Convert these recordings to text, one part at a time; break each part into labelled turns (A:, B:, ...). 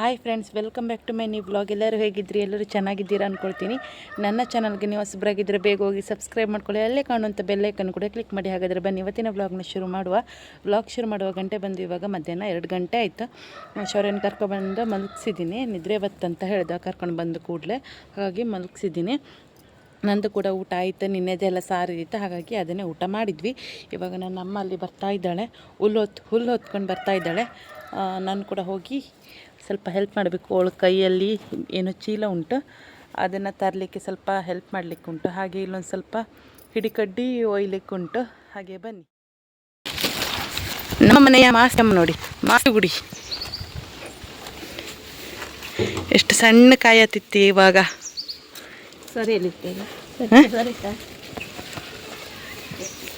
A: Hi friends, welcome back to my new blog ಎಲ್ಲರೂ ಹೇಗಿದ್ರಿ ಎಲ್ಲರೂ ಚೆನ್ನಾಗಿದ್ದೀರಾ ಅಂದ್ಕೊಳ್ತೀನಿ ನನ್ನ ಚಾನಲ್ಗೆ ನೀವು ಹೊಸಬ್ರಾಗಿದ್ದರೆ ಬೇಗ ಹೋಗಿ ಸಬ್ಸ್ಕ್ರೈಬ್ ಮಾಡ್ಕೊಳ್ಳಿ. ಅಲ್ಲೇ ಕಾಣುವಂಥ ಬೆಲ್ಲೈಕನ್ ಕೂಡ ಕ್ಲಿಕ್ ಮಾಡಿ. ಹಾಗಾದರೆ ಬನ್ನಿ, ಇವತ್ತಿನ ವ್ಲಾಗ್ನ ಶುರು ಮಾಡುವ. ಬ್ಲಾಗ್ ಶುರು ಮಾಡುವ ಗಂಟೆ ಬಂದು ಇವಾಗ ಮಧ್ಯಾಹ್ನ ಎರಡು ಗಂಟೆ ಆಯಿತು. ಶೌರ್ಯನ ಕರ್ಕೊಬಂದು ಮಲಗಿಸಿದ್ದೀನಿ. ನಿದ್ರೆ ಬತ್ತಂತ ಹೇಳ್ದೆ, ಕರ್ಕೊಂಡು ಬಂದು ಕೂಡಲೇ. ಹಾಗಾಗಿ ಮಲಗಿಸಿದ್ದೀನಿ. ನಂದು ಕೂಡ ಊಟ ಆಯಿತು ನಿನ್ನೆದೆಲ್ಲ ಸಾರು ಇತ್ತು. ಹಾಗಾಗಿ ಅದನ್ನೇ ಊಟ ಮಾಡಿದ್ವಿ. ಇವಾಗ ನನ್ನ ಅಮ್ಮ ಅಲ್ಲಿ ಬರ್ತಾ ಇದ್ದಾಳೆ. ಹುಲ್ಲು ಹೊತ್ತು ಹುಲ್ಲು ಹೊತ್ಕೊಂಡು ಬರ್ತಾ ಇದ್ದಾಳೆ. ನಾನು ಕೂಡ ಹೋಗಿ ಸ್ವಲ್ಪ ಹೆಲ್ಪ್ ಮಾಡಬೇಕು. ಅವಳ ಕೈಯಲ್ಲಿ ಏನು ಚೀಲ ಉಂಟು ಅದನ್ನು ತರಲಿಕ್ಕೆ ಸ್ವಲ್ಪ ಹೆಲ್ಪ್ ಮಾಡಲಿಕ್ಕೆ ಉಂಟು. ಹಾಗೆ ಇಲ್ಲೊಂದು ಸ್ವಲ್ಪ ಹಿಡಿಕಡ್ಡಿ ಒಯ್ಲಿಕ್ಕೆ ಉಂಟು. ಹಾಗೆ ಬನ್ನಿ. ನಮ್ಮ ಮನೆಯ ಮಾಸ್ತಮ್ಮ ನೋಡಿ ಮಾಸುಗುಡಿ ಎಷ್ಟು ಸಣ್ಣ ಕಾಯತಿತ್ತು ಇವಾಗ.
B: ಸರಿ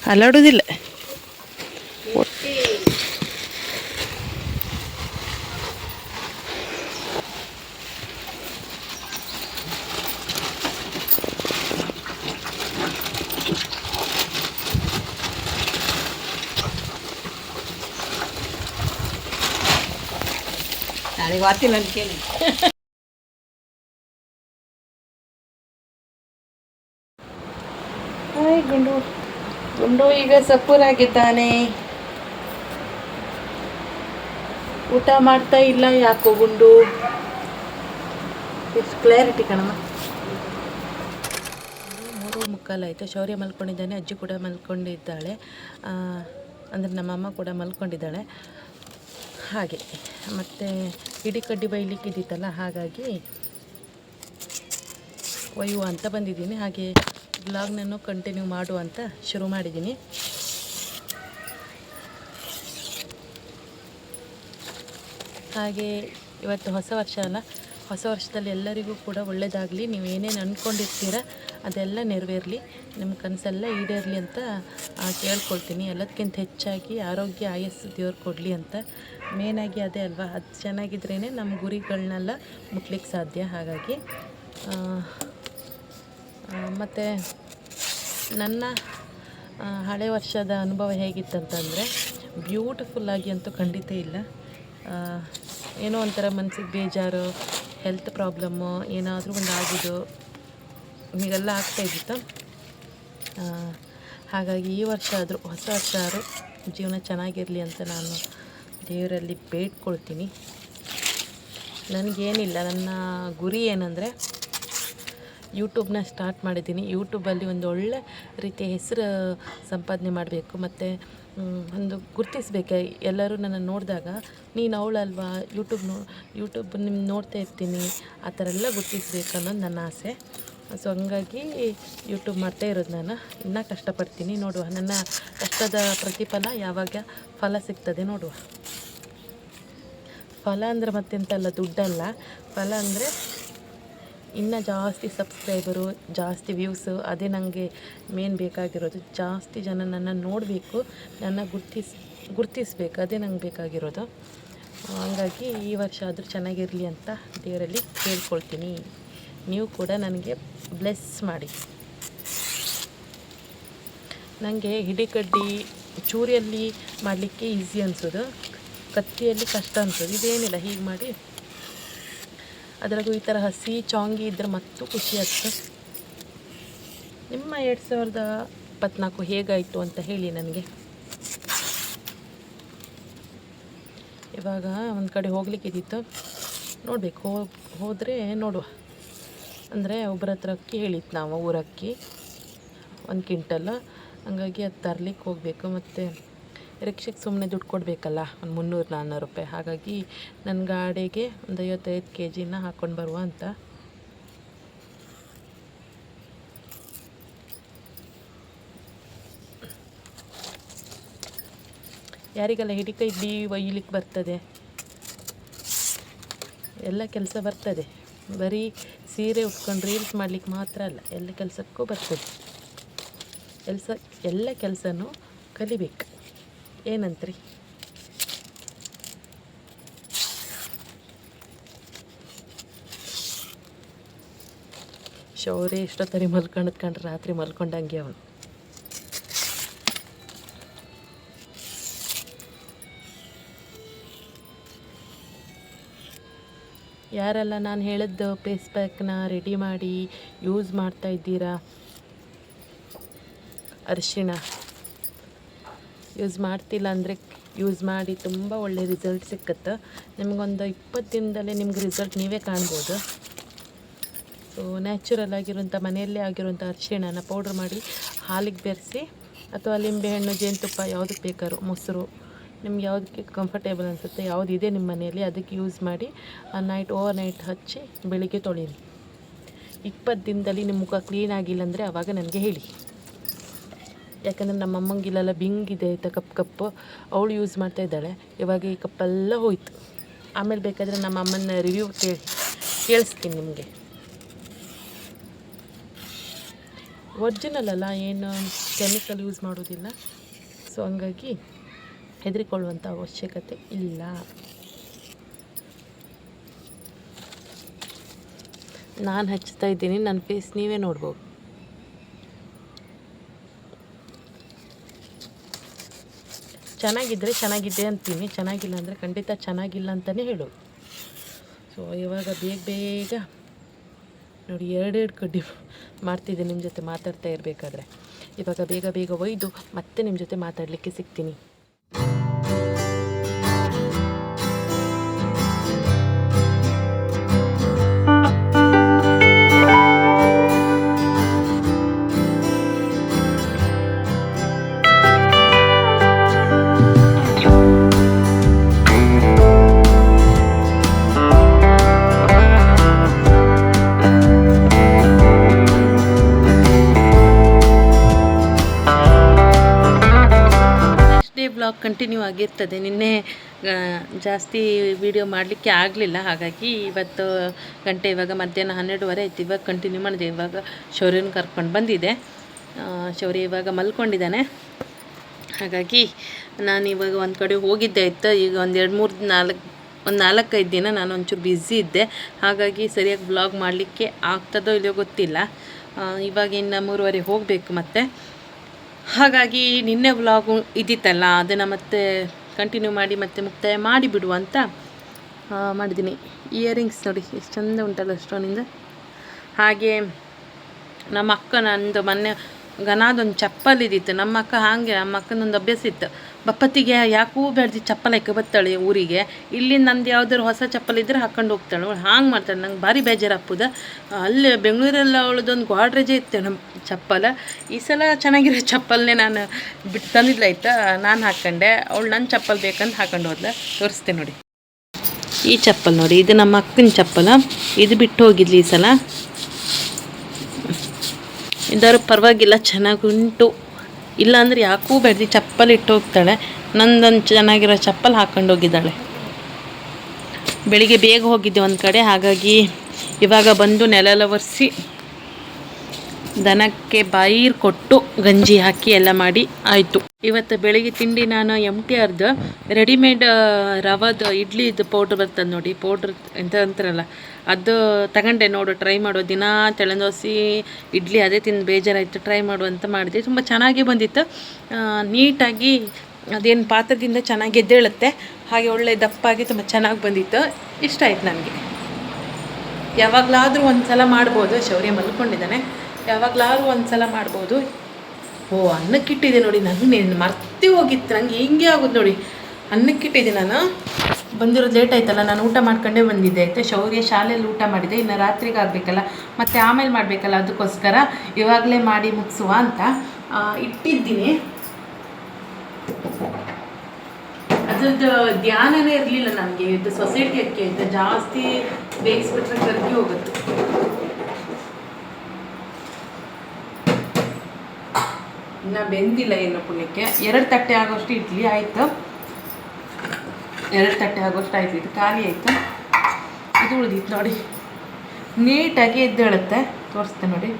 A: ಅಲ್ಲಾಡುವುದಿಲ್ಲ
B: ವಾರ್ತಿಲ್ಲ ಅಂತ ಕೇಳಿ.
A: ಹಾಯ್ ಗುಂಡು. ಗುಂಡು ಈಗ ಸಪ್ಪೂರಾಗಿದ್ದಾನೆ. ಊಟ ಮಾಡ್ತಾ ಇಲ್ಲ ಯಾಕೋ ಗುಂಡು? ಇಟ್ಸ್ ಕ್ಲಾರಿಟಿ ಕಣಮ್ಮ. ಮೂರು ಮುಕ್ಕಾಲಾಯಿತು ಶೌರ್ಯ ಮಲ್ಕೊಂಡಿದ್ದಾನೆ ಅಜ್ಜಿ ಕೂಡ ಮಲ್ಕೊಂಡಿದ್ದಾಳೆ. ಅಂದರೆ ಅಂದರೆ ನಮ್ಮಮ್ಮ ಕೂಡ ಮಲ್ಕೊಂಡಿದ್ದಾಳೆ. ಹಾಗೆ. ಮತ್ತು ಇಡೀ ಕಡ್ಡಿ ಬೈಲಿಕ್ಕೆ ಇದ್ದಿತ್ತಲ್ಲ ಹಾಗಾಗಿ ಒಯ್ಯುವ ಅಂತ ಬಂದಿದ್ದೀನಿ. ಹಾಗೆ ಬ್ಲಾಗ್ನನ್ನು ಕಂಟಿನ್ಯೂ ಮಾಡು ಅಂತ ಶುರು ಮಾಡಿದ್ದೀನಿ. ಹಾಗೆ ಇವತ್ತು ಹೊಸ ವರ್ಷ ಅಲ್ಲ, ಹೊಸ ವರ್ಷದಲ್ಲಿ ಎಲ್ಲರಿಗೂ ಕೂಡ ಒಳ್ಳೆಯದಾಗಲಿ ನೀವು ಏನೇನು ಅಂದ್ಕೊಂಡಿರ್ತೀರ ಅದೆಲ್ಲ ನೆರವೇರಲಿ. ನಿಮ್ಮ ಕನಸೆಲ್ಲ ಈಡೇರಲಿ ಅಂತ ಕೇಳ್ಕೊಳ್ತೀನಿ. ಎಲ್ಲದಕ್ಕಿಂತ ಹೆಚ್ಚಾಗಿ ಆರೋಗ್ಯ, ಆಯಸ್ಸು ದೇವ್ರು ಕೊಡಲಿ ಅಂತ. ಮೇನಾಗಿ ಅದೇ ಅಲ್ವಾ? ಅದು ಚೆನ್ನಾಗಿದ್ರೇ ನಮ್ಮ ಗುರಿಗಳನ್ನೆಲ್ಲ ಮುಟ್ಲಿಕ್ಕೆ ಸಾಧ್ಯ. ಹಾಗಾಗಿ ಮತ್ತು ನನ್ನ ಹಳೆ ವರ್ಷದ ಅನುಭವ ಹೇಗಿತ್ತಂತಂದರೆ ಬ್ಯೂಟಿಫುಲ್ಲಾಗಿ ಅಂತೂ ಖಂಡಿತ ಇಲ್ಲ. ಏನೋ ಒಂಥರ ಮನಸ್ಸಿಗೆ ಬೇಜಾರು ಹೆಲ್ತ್ ಪ್ರಾಬ್ಲಮ್ಮು ಏನಾದರೂ ಒಂದು ಆಗಿದ್ದು, ಹೀಗೆಲ್ಲ ಆಗ್ತಾ ಇದ್ದಿತ್ತು. ಹಾಗಾಗಿ ಈ ವರ್ಷ ಆದರೂ, ಹೊಸ ವರ್ಷ ಆದರೂ ಜೀವನ ಚೆನ್ನಾಗಿರಲಿ ಅಂತ ನಾನು ದೇವರಲ್ಲಿ ಬೇಡ್ಕೊಳ್ತೀನಿ. ನನಗೇನಿಲ್ಲ, ನನ್ನ ಗುರಿ ಏನಂದರೆ ಯೂಟ್ಯೂಬ್ನ ಸ್ಟಾರ್ಟ್ ಮಾಡಿದ್ದೀನಿ. ಯೂಟ್ಯೂಬಲ್ಲಿ ಒಂದು ಒಳ್ಳೆ ರೀತಿಯ ಹೆಸರು ಸಂಪಾದನೆ ಮಾಡಬೇಕು, ಮತ್ತು ಒಂದು ಗುರುತಿಸ್ಬೇಕು. ಎಲ್ಲರೂ ನನ್ನ ನೋಡಿದಾಗ, ನೀನು ಅವಳಲ್ವಾ ಯೂಟ್ಯೂಬ್ ನೋ ಯೂಟ್ಯೂಬ್ ನಿಮ್ಮ ನೋಡ್ತಾ ಇರ್ತೀನಿ, ಆ ಥರ ಎಲ್ಲ ಗುರ್ತಿಸ್ಬೇಕು ಅನ್ನೋದು ನನ್ನ ಆಸೆ. ಸೊ ಹಂಗಾಗಿ ಯೂಟ್ಯೂಬ್ ಮಾಡ್ತಾ ಇರೋದು ನಾನು. ಇನ್ನೂ ಕಷ್ಟಪಡ್ತೀನಿ. ನೋಡುವ. ನನ್ನ ಕಷ್ಟದ ಪ್ರತಿಫಲ ಯಾವಾಗ ಫಲ ಸಿಗ್ತದೆ ನೋಡುವ. ಫಲ ಅಂದರೆ ಮತ್ತೆಂತಲ್ಲ ದುಡ್ಡಲ್ಲ. ಫಲ ಅಂದರೆ ಇನ್ನು ಜಾಸ್ತಿ ಸಬ್ಸ್ಕ್ರೈಬರು ಜಾಸ್ತಿ ವ್ಯೂಸು ಅದೇ ನನಗೆ ಮೇನ್ ಬೇಕಾಗಿರೋದು. ಜಾಸ್ತಿ ಜನ ನನ್ನ ನೋಡಬೇಕು, ನನ್ನ ಗುರ್ತಿಸ್, ಗುರ್ತಿಸ್ಬೇಕು, ಅದೇ ನಂಗೆ ಬೇಕಾಗಿರೋದು. ಹಂಗಾಗಿ ಈ ವರ್ಷ ಆದರೂ ಚೆನ್ನಾಗಿರಲಿ ಅಂತ ದೇವರಲ್ಲಿ ಕೇಳ್ಕೊಳ್ತೀನಿ. ನೀವು ಕೂಡ ನನಗೆ ಬ್ಲೆಸ್ ಮಾಡಿ. ನನಗೆ ಹಿಡಿಕಡ್ಡಿ ಚೂರಿಯಲ್ಲಿ ಮಾಡಲಿಕ್ಕೆ ಈಸಿ ಅನಿಸೋದು. ಕತ್ತಿಯಲ್ಲಿ ಕಷ್ಟ ಅನಿಸೋದು. ಇದೇನಿಲ್ಲ, ಹೀಗೆ ಮಾಡಿ. ಅದರಾಗೂ ಈ ಥರ ಹಸಿ, ಚಾಂಗಿ ಇದ್ದರೆ ಮತ್ತೂ ಖುಷಿ ಆಗ್ತದೆ. ನಿಮ್ಮ ಎರಡು ಸಾವಿರದ ಇಪ್ಪತ್ನಾಲ್ಕು ಹೇಗಾಯಿತು ಅಂತ ಹೇಳಿ ನನಗೆ. ಇವಾಗ ಒಂದು ಕಡೆ ಹೋಗ್ಲಿಕ್ಕಿದ್ದಿತ್ತು ನೋಡಬೇಕು, ಹೋಗಿ, ಹೋದರೆ ನೋಡುವ. ಅಂದರೆ ಒಬ್ಬರ ಹತ್ರ ಅಕ್ಕಿ ಹೇಳಿತ್ತು ನಾವು ಊರಕ್ಕಿ, ಒಂದು ಕ್ವಿಂಟಲ್. ಹಂಗಾಗಿ ಅದು ತರ್ಲಿಕ್ಕೆ ಹೋಗಬೇಕು ಮತ್ತು ರಿಕ್ಷೆಗೆ ಸುಮ್ಮನೆ ದುಡ್ಡು ಕೊಡಬೇಕಲ್ಲ, ಒಂದು ಮುನ್ನೂರು ನಾನ್ನೂರು ರೂಪಾಯಿ. ಹಾಗಾಗಿ ನನ್ನ ಗಾಡಿಗೆ ಒಂದು ಐವತ್ತೈದು ಕೆ ಜಿನ ಹಾಕ್ಕೊಂಡು ಬರುವ ಅಂತ. ಯಾರಿಗೆಲ್ಲ ಹಿಡಿಕೈ ಬಿ ಒಯ್ಯಲಿಕ್ಕೆ ಬರ್ತದೆ? ಎಲ್ಲ ಕೆಲಸ ಬರ್ತದೆ. ಬರೀ ಸೀರೆ ಉಟ್ಕೊಂಡು ರೀಲ್ಸ್ ಮಾಡ್ಲಿಕ್ಕೆ ಮಾತ್ರ ಅಲ್ಲ, ಎಲ್ಲ ಕೆಲಸಕ್ಕೂ ಬರ್ತದೆ ಕೆಲಸ, ಎಲ್ಲ ಕೆಲಸನೂ ಕಲಿಬೇಕು. ಏನಂತ್ರಿ? ಶೌರ್ಯ ಎಷ್ಟೊತ್ತರಿ ಮಲ್ಕೊಂಡದ್ ಕಂಡ್ರೆ ರಾತ್ರಿ ಮಲ್ಕೊಂಡಂಗೆ ಅವನು. ಯಾರೆಲ್ಲ ನಾನು ಹೇಳಿದ್ದು ಫೇಸ್ ಪ್ಯಾಕ್ನ ರೆಡಿ ಮಾಡಿ ಯೂಸ್ ಮಾಡ್ತಾ ಇದ್ದೀರಾ? ಅರಿಶಿಣ. ಯೂಸ್ ಮಾಡ್ತಿಲ್ಲ ಅಂದರೆ ಯೂಸ್ ಮಾಡಿ ತುಂಬ ಒಳ್ಳೆ ರಿಸಲ್ಟ್ ಸಿಕ್ಕತ್ತೆ. ನಿಮಗೊಂದು ಇಪ್ಪತ್ತು ದಿನದಲ್ಲೇ ನಿಮ್ಗೆ ರಿಸಲ್ಟ್ ನೀವೇ ಕಾಣ್ಬೋದು. ಸೊ ನ್ಯಾಚುರಲ್ ಆಗಿರುವಂಥ ಮನೆಯಲ್ಲೇ ಆಗಿರುವಂಥ ಅರಿಶಿಣನ ಪೌಡ್ರ್ ಮಾಡಿ ಹಾಲಿಗೆ ಬೆರೆಸಿ, ಅಥವಾ ಲಿಂಬೆಹಣ್ಣು ಜೇನುತುಪ್ಪ ಯಾವುದಕ್ಕೆ ಬೇಕಾದ್ರೂ, ಮೊಸರು. ನಿಮ್ಗೆ ಯಾವುದಕ್ಕೆ ಕಂಫರ್ಟೇಬಲ್ ಅನಿಸುತ್ತೆ ಯಾವುದಿದೆ ನಿಮ್ಮ ಮನೆಯಲ್ಲಿ ಅದಕ್ಕೆ ಯೂಸ್ ಮಾಡಿ ನೈಟ್ ಓವರ್ ನೈಟ್ ಹಚ್ಚಿ ಬೆಳಿಗ್ಗೆ ತೊಳೀರಿ. ಇಪ್ಪತ್ತು ದಿನದಲ್ಲಿ ನಿಮ್ಮ ಮುಖ ಕ್ಲೀನ್ ಆಗಿಲ್ಲ ಅಂದರೆ ಆವಾಗ ನನಗೆ ಹೇಳಿ. ಯಾಕಂದರೆ ನಮ್ಮ ಅಮ್ಮಂಗಿಲ್ಲೆಲ್ಲ ಬಿಂಗಿದೆ ಆಯಿತಾ ಕಪ್ ಕಪ್ಪು, ಅವಳು ಯೂಸ್ ಮಾಡ್ತಾ ಇದ್ದಾಳೆ. ಇವಾಗ ಈ ಕಪ್ಪೆಲ್ಲ ಹೋಯಿತು. ಆಮೇಲೆ ಬೇಕಾದರೆ ನಮ್ಮ ಅಮ್ಮನ ರಿವ್ಯೂ ಕೇಳಿ, ಕೇಳಿಸ್ತೀನಿ ನಿಮಗೆ. ಒರ್ಜಿನಲ್ ಅಲ್ಲ, ಏನು ಕೆಮಿಕಲ್ ಯೂಸ್ ಮಾಡೋದಿಲ್ಲ. ಸೊ ಹಂಗಾಗಿ ಹೆದರಿಕೊಳ್ಳುವಂಥ ಅವಶ್ಯಕತೆ ಇಲ್ಲ. ನಾನು ಹಚ್ತಾ ಇದ್ದೀನಿ ನನ್ನ ಫೇಸ್ ನೀವೇ ನೋಡ್ಬೋದು. ಚೆನ್ನಾಗಿದ್ದರೆ ಚೆನ್ನಾಗಿದೆ ಅಂತೀನಿ, ಚೆನ್ನಾಗಿಲ್ಲ ಅಂದರೆ ಖಂಡಿತ ಚೆನ್ನಾಗಿಲ್ಲ ಅಂತಲೇ ಹೇಳೋದು. ಸೊ ಇವಾಗ ಬೇಗ ಬೇಗ ನೋಡಿ, ಎರಡೆರಡು ಕಡ್ಡಿ ಮಾಡ್ತಿದ್ದೆ ನಿಮ್ಮ ಜೊತೆ ಮಾತಾಡ್ತಾ ಇರಬೇಕಾದ್ರೆ. ಇವಾಗ ಬೇಗ ಬೇಗ ಒಯ್ದು ಮತ್ತೆ ನಿಮ್ಮ ಜೊತೆ ಮಾತಾಡಲಿಕ್ಕೆ ಸಿಗ್ತೀನಿ. ಕಂಟಿನ್ಯೂ ಆಗಿರ್ತದೆ. ನಿನ್ನೆ ಜಾಸ್ತಿ ವಿಡಿಯೋ ಮಾಡಲಿಕ್ಕೆ ಆಗಲಿಲ್ಲ. ಹಾಗಾಗಿ ಇವತ್ತು ಗಂಟೆ ಇವಾಗ ಮಧ್ಯಾಹ್ನ ಹನ್ನೆರಡುವರೆ ಆಯ್ತು. ಇವಾಗ ಕಂಟಿನ್ಯೂ ಮಾಡಿದೆ. ಇವಾಗ ಶೌರ್ಯನ ಕರ್ಕೊಂಡು ಬಂದಿದೆ. ಶೌರ್ಯ ಇವಾಗ ಮಲ್ಕೊಂಡಿದ್ದಾನೆ. ಹಾಗಾಗಿ ನಾನು ಇವಾಗ ಒಂದು ಕಡೆ ಹೋಗಿದ್ದೆ ಇತ್ತು ಈಗ ಒಂದು ಎರಡು ಮೂರು ನಾಲ್ಕು, ಒಂದು ನಾಲ್ಕೈದು ದಿನ ನಾನು ಒಂಚೂರು ಬ್ಯುಸಿ ಇದ್ದೆ. ಹಾಗಾಗಿ ಸರಿಯಾಗಿ ಬ್ಲಾಗ್ ಮಾಡಲಿಕ್ಕೆ ಆಗ್ತದೋ ಇಲ್ಲೋ ಗೊತ್ತಿಲ್ಲ. ಇವಾಗ ಇನ್ನು ಮೂರುವರೆ ಹೋಗಬೇಕು ಮತ್ತೆ. ಹಾಗಾಗಿ ನಿನ್ನೆ ವ್ಲಾಗು ಇದ್ದಿತ್ತಲ್ಲ, ಅದನ್ನು ಮತ್ತೆ ಕಂಟಿನ್ಯೂ ಮಾಡಿ ಮತ್ತೆ ಮುಕ್ತಾಯ ಮಾಡಿಬಿಡುವ ಅಂತ ಮಾಡಿದ್ದೀನಿ. ಇಯರಿಂಗ್ಸ್ ನೋಡಿ, ಎಷ್ಟು ಚಂದ ಉಂಟಲ್ಲ ಸ್ಟೋನಿಂದ ಹಾಗೆ ನಮ್ಮ ಅಕ್ಕ ನಂದು ಮೊನ್ನೆ ಗನಾದೊಂದು ಚಪ್ಪಲ್ ಇದ್ದಿತ್ತು ನಮ್ಮ ಅಕ್ಕ ಹಾಗೆ, ನಮ್ಮ ಅಕ್ಕನೊಂದು ಅಭ್ಯಾಸ ಇತ್ತು. ಬಪ್ಪತ್ತಿಗೆ ಯಾಕೂ ಬೆಳ್ದು ಚಪ್ಪಲ್ ಹಾಕಿ ಬತ್ತಾಳೆ ಊರಿಗೆ. ಇಲ್ಲಿ ನಂದು ಯಾವ್ದಾದ್ರು ಹೊಸ ಚಪ್ಪಲ್ ಇದ್ರೆ ಹಾಕೊಂಡು ಹೋಗ್ತಾಳೆ. ಅವಳು ಹಾಂಗೆ ಮಾಡ್ತಾಳೆ. ನಂಗೆ ಭಾರಿ ಬೇಜಾರು ಹಾಪುದ ಅಲ್ಲಿ ಬೆಂಗಳೂರಲ್ಲಿ ಅವಳದೊಂದು ಗೋಡ್ರೇಜೆ ಇತ್ತು ನಮ್ಮ ಚಪ್ಪಲ. ಈ ಸಲ ಚೆನ್ನಾಗಿರೋ ಚಪ್ಪಲ್ನೇ ನಾನು ಬಿಟ್ಟು ತಂದಿದ್ಲಾಯ್ತಾ ನಾನು ಹಾಕ್ಕೊಂಡೆ ಅವಳು ನನ್ನ ಚಪ್ಪಲ್ ಬೇಕಂತ ಹಾಕೊಂಡು ಹೋದ್ಲ. ತೋರಿಸ್ತೀನಿ ನೋಡಿ. ಈ ಚಪ್ಪಲ್ ನೋಡಿ, ಇದು ನಮ್ಮ ಅಕ್ಕನ ಚಪ್ಪಲ. ಇದು ಬಿಟ್ಟು ಹೋಗಿದ್ಲಿ ಈ ಸಲ. ಇದಾರು ಪರವಾಗಿಲ್ಲ ಚೆನ್ನಾಗುಂಟು ಇಲ್ಲಾಂದ್ರೆ ಯಾಕೂ ಬೆಳೆದು ಚಪ್ಪಲ್ ಇಟ್ಟು ಹೋಗ್ತಾಳೆ. ನಂದೊಂದು ಚೆನ್ನಾಗಿರೋ ಚಪ್ಪಲ್ ಹಾಕೊಂಡು ಹೋಗಿದ್ದಾಳೆ. ಬೆಳಿಗ್ಗೆ ಬೇಗ ಹೋಗಿದ್ದೆ ಒಂದು ಕಡೆ, ಹಾಗಾಗಿ ಇವಾಗ ಬಂದು ನೆಲೆಲ್ಲ ಒರೆಸಿ ದನಕ್ಕೆ ಬಾಯಿರ್ ಕೊಟ್ಟು ಗಂಜಿ ಹಾಕಿ ಎಲ್ಲ ಮಾಡಿ ಆಯಿತು. ಇವತ್ತು ಬೆಳಿಗ್ಗೆ ತಿಂಡಿ ನಾನು ಎಂ ಟಿ ಆರ್ದು ರೆಡಿಮೇಡ್ ರವದ ಇಡ್ಲಿದು ಪೌಡ್ರ್ ಬರ್ತದೆ ನೋಡಿ ಪೌಡ್ರ್ ಎಂತ ಅಂತಾರಲ್ಲ, ಅದು ತಗೊಂಡೆ ನೋಡು ಟ್ರೈ ಮಾಡೋ. ದಿನ ತೆಳಂದೋಸಿ ಇಡ್ಲಿ ಅದೇ ತಿಂದು ಬೇಜಾರಾಯಿತು ಟ್ರೈ ಮಾಡು ಅಂತ ಮಾಡಿದೆ. ತುಂಬ ಚೆನ್ನಾಗಿ ಬಂದಿತ್ತು. ನೀಟಾಗಿ ಅದೇನು ಪಾತ್ರದಿಂದ ಚೆನ್ನಾಗಿ ಎದ್ದೇಳುತ್ತೆ, ಹಾಗೆ ಒಳ್ಳೆ ದಪ್ಪಾಗಿ ತುಂಬ ಚೆನ್ನಾಗಿ ಬಂದಿತ್ತು. ಇಷ್ಟ ಆಯ್ತು ನನಗೆ ಯಾವಾಗಲಾದರೂ ಒಂದು ಸಲ ಮಾಡ್ಬೋದು, ಶೌರ್ಯ ಮಲ್ಕೊಂಡಿದ್ದಾನೆ. ಯಾವಾಗಲಾದ್ರೂ ಒಂದು ಸಲ ಮಾಡ್ಬೋದು. ಓ, ಅನ್ನಕ್ಕಿಟ್ಟಿದೆ ನೋಡಿ ನನಗೆ ನೀನು ಮರ್ತಿ ಹೋಗಿತ್ತು, ನಂಗೆ ಹಿಂಗೆ ಆಗೋದು ನೋಡಿ. ಅನ್ನಕ್ಕಿಟ್ಟಿದೆ ನಾನು. ಬಂದಿರೋದು ಲೇಟ್ ಆಯ್ತಲ್ಲ, ನಾನು ಊಟ ಮಾಡ್ಕೊಂಡೇ ಬಂದಿದ್ದೆ. ಆಯಿತಾ? ಶೌರ್ಯ ಶಾಲೆಯಲ್ಲಿ ಊಟ ಮಾಡಿದೆ. ಇನ್ನು ರಾತ್ರಿಗೆ ಆಗಬೇಕಲ್ಲ. ಮತ್ತು ಆಮೇಲೆ ಮಾಡಬೇಕಲ್ಲ, ಅದಕ್ಕೋಸ್ಕರ ಇವಾಗಲೇ ಮಾಡಿ ಮುಗಿಸುವ ಅಂತ ಇಟ್ಟಿದ್ದೀನಿ. ಅದ್ರದ್ದು ಧ್ಯಾನನೇ ಇರಲಿಲ್ಲ ನನಗೆ. ಇದು ಸೊಸೈಟಿ ಅಕ್ಕಿ ಅಂತ ಜಾಸ್ತಿ ಬೇಯಿಸ್ಬಿಟ್ರೆ ಕರ್ಗಿ ಹೋಗುತ್ತೆ. ಇನ್ನು ಬೆಂದಿಲ್ಲ ಏನು ಪುಣ್ಯಕ್ಕೆ. ಎರಡು ತಟ್ಟೆ ಆಗೋಷ್ಟು ಇಡ್ಲಿ ಆಯಿತು. ಎರಡು ತಟ್ಟೆ ಆಗೋಷ್ಟು ಆಯ್ತು. ಇದು ಖಾಲಿ ಆಯಿತು. ಇದು ಉಳಿದಿತ್ತು ನೋಡಿ. ನೀಟಾಗಿ ಎದ್ದೇಳುತ್ತೆ. ತೋರಿಸ್ತೆ ನೋಡಿ.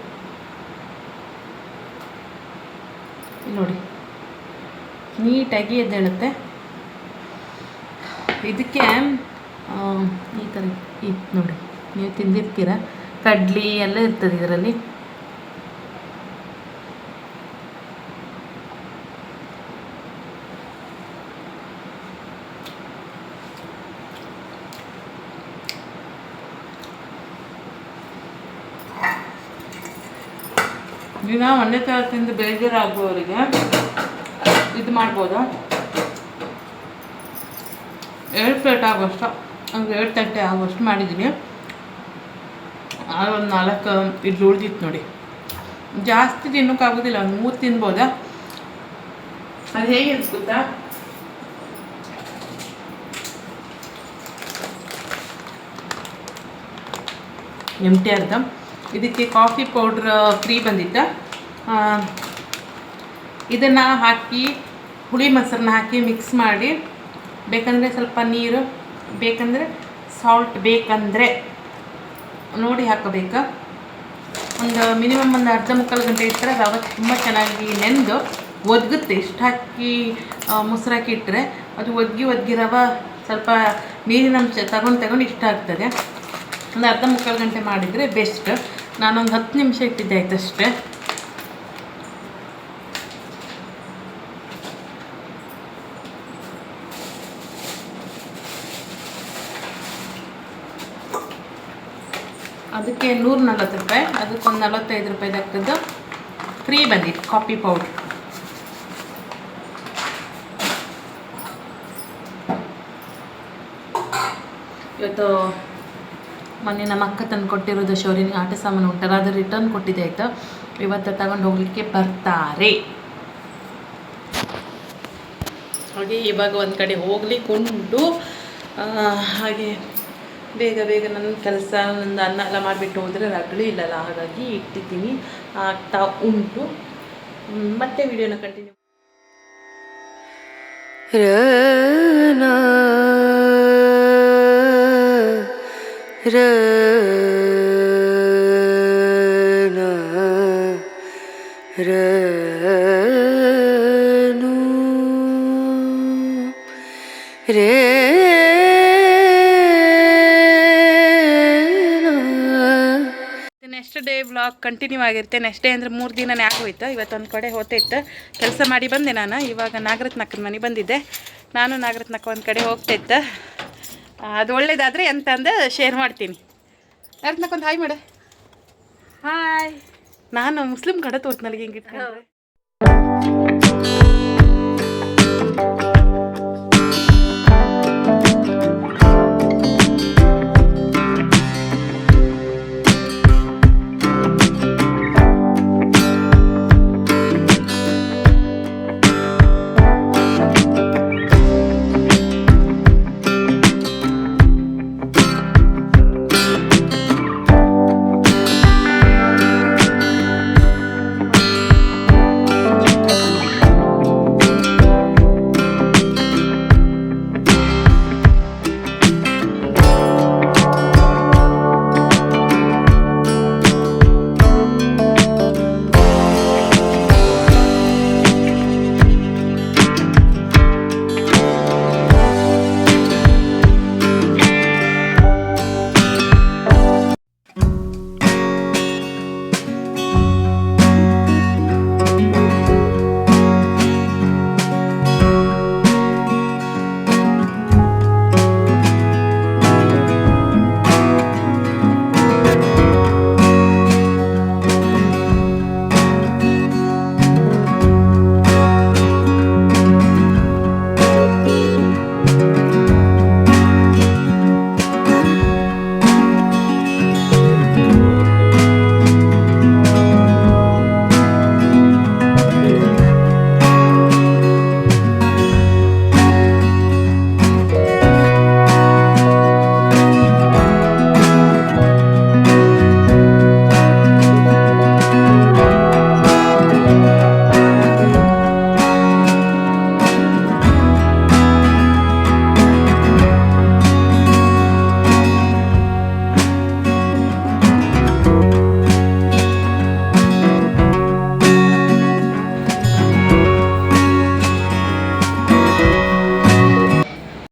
A: ನೋಡಿ. ನೀಟಾಗಿ ಎದ್ದೇಳುತ್ತೆ. ಇದಕ್ಕೆ ಈ ಥರ ಇತ್ತು ನೋಡಿ. ನೀವು ತಿಂದಿರ್ತೀರ? ಕಡ್ಲಿ ಎಲ್ಲ ಇರ್ತದೆ ಇದರಲ್ಲಿ ದಿನ ಒಂದೇ ಥರ ತಿಂದು ಬೇಜಾರಾಗುವವರಿಗೆ ಇದು ಮಾಡ್ಬೋದು? ಎರಡು ಪ್ಲೇಟ್ ಆಗೋಷ್ಟು ಒಂದು ಎರಡು ತಟ್ಟೆ ಆಗೋಷ್ಟು ಮಾಡಿದ್ದೀನಿ. ಒಂದು ನಾಲ್ಕು ಇದು ಉಳಿದಿತ್ತು ನೋಡಿ. ಜಾಸ್ತಿ ತಿನ್ನೋಕ್ಕಾಗೋದಿಲ್ಲ ಒಂದು ಮೂರು ತಿನ್ಬೋದಾ? ಅದು ಹೇಗೆ ಗೊತ್ತಾ? ಎಮ್ಟಿ ಅರ್ಧ ಇದಕ್ಕೆ ಕಾಫಿ ಪೌಡ್ರ್ ಫ್ರೀ ಬಂದಿತ್ತು? ಇದನ್ನು ಹಾಕಿ, ಹುಳಿ ಮೊಸರನ್ನ ಹಾಕಿ ಮಿಕ್ಸ್ ಮಾಡಿ, ಬೇಕಂದರೆ ಸ್ವಲ್ಪ ನೀರು, ಬೇಕಂದರೆ ಸಾಲ್ಟ್ ಬೇಕಂದರೆ, ನೋಡಿ ಹಾಕಬೇಕು. ಒಂದು ಮಿನಿಮಮ್ ಒಂದು ಅರ್ಧ ಮುಕ್ಕಾಲು ಗಂಟೆ ಇಟ್ಟರೆ ರವೆ ತುಂಬ ಚೆನ್ನಾಗಿ ನೆಂದು ಒದಗುತ್ತೆ. ಇಷ್ಟು ಹಾಕಿ ಮೊಸರಾಕಿ ಇಟ್ಟರೆ ಅದು ಒದ್ಗಿ ಒದ್ಗಿ ರವೆ ಸ್ವಲ್ಪ ನೀರಿನ ಅಂಶ ತಗೊಂಡು ತಗೊಂಡು ಇಷ್ಟ ಆಗ್ತದೆ. ಒಂದು ಅರ್ಧ ಮುಕ್ಕಾಲು ಗಂಟೆ ಮಾಡಿದರೆ ಬೆಸ್ಟ್ ನಾನೊಂದು ಹತ್ತು ನಿಮಿಷ ಇಟ್ಟಿದ್ದೆ ಆಯ್ತು ಅದಕ್ಕೆ ನೂರ ನಲ್ವತ್ತು ರೂಪಾಯಿ ಅದಕ್ಕೊಂದು ನಲವತ್ತೈದು ರೂಪಾಯಿ ಹಾಕಿದ್ದು ಫ್ರೀ ಬಂದಿತ್ತು ಕಾಫಿ ಪೌಡ್ರ್ ಇವತ್ತು ಮೊನ್ನೆ ನಮ್ಮ ಅಕ್ಕ ತಂದು ಕೊಟ್ಟಿರೋದು ಶೌರಿನಿಗೆ ಆಟ ಸಾಮಾನು ಉಂಟಲ್ಲ, ಅದು ರಿಟರ್ನ್ ಕೊಟ್ಟಿದ್ದೆ ಆಯಿತು? ಇವತ್ತು ತಗೊಂಡು ಹೋಗ್ಲಿಕ್ಕೆ ಬರ್ತಾರೆ. ಹಾಗೆ ಇವಾಗ ಒಂದು ಕಡೆ ಹೋಗ್ಲಿಕ್ಕೆ ಉಂಟು ಹಾಗೆ ಬೇಗ ಬೇಗ ನನ್ನ ಕೆಲಸ ನನ್ನ ಅನ್ನ ಎಲ್ಲ ಮಾಡಿಬಿಟ್ಟು ಹೋದರೆ ರಗಳಿ ಇಲ್ಲಲ್ಲ, ಹಾಗಾಗಿ ಇಟ್ಟಿದ್ದೀನಿ. ಆಗ್ತಾ ಉಂಟು. ಮತ್ತೆ ವಿಡಿಯೋನ ಕಂಟಿನ್ಯೂ ನೆಕ್ಸ್ಟ್ ವ್ಲಾಗ್ ಕಂಟಿನ್ಯೂ ಆಗಿರುತ್ತೆ ನೆಕ್ಸ್ಟ್ ಡೇ ಅಂದರೆ ಮೂರು ದಿನನೇ ಆಗೋಯ್ತು. ಇವತ್ತೊಂದು ಕಡೆ ಹೋಗ್ತೈತೆ ಕೆಲಸ ಮಾಡಿ ಬಂದೆ ನಾನು. ಇವಾಗ ನಾಗರತ್ನಕ್ಕನ ಮನೆ ಬಂದಿದ್ದೆ ನಾನು ನಾಗರತ್ನಕ್ಕ ಒಂದು ಕಡೆ ಹೋಗ್ತೈತೆ ಅದು ಒಳ್ಳೇದಾದರೆ ಎಂತ ಅಂದು ಶೇರ್ ಮಾಡ್ತೀನಿ. ನಾಗರತ್ನಕ್ಕ ಒಂದು ಹಾಯ್ ಮಾಡ. ಹಾಯ್ ನಾನು ಮುಸ್ಲಿಂ ಕಡೆ ತೋರ್ತು ನನಗೆ ಹಿಂಗೆ ಇಟ್ಕೊಂಡ್ರೆ.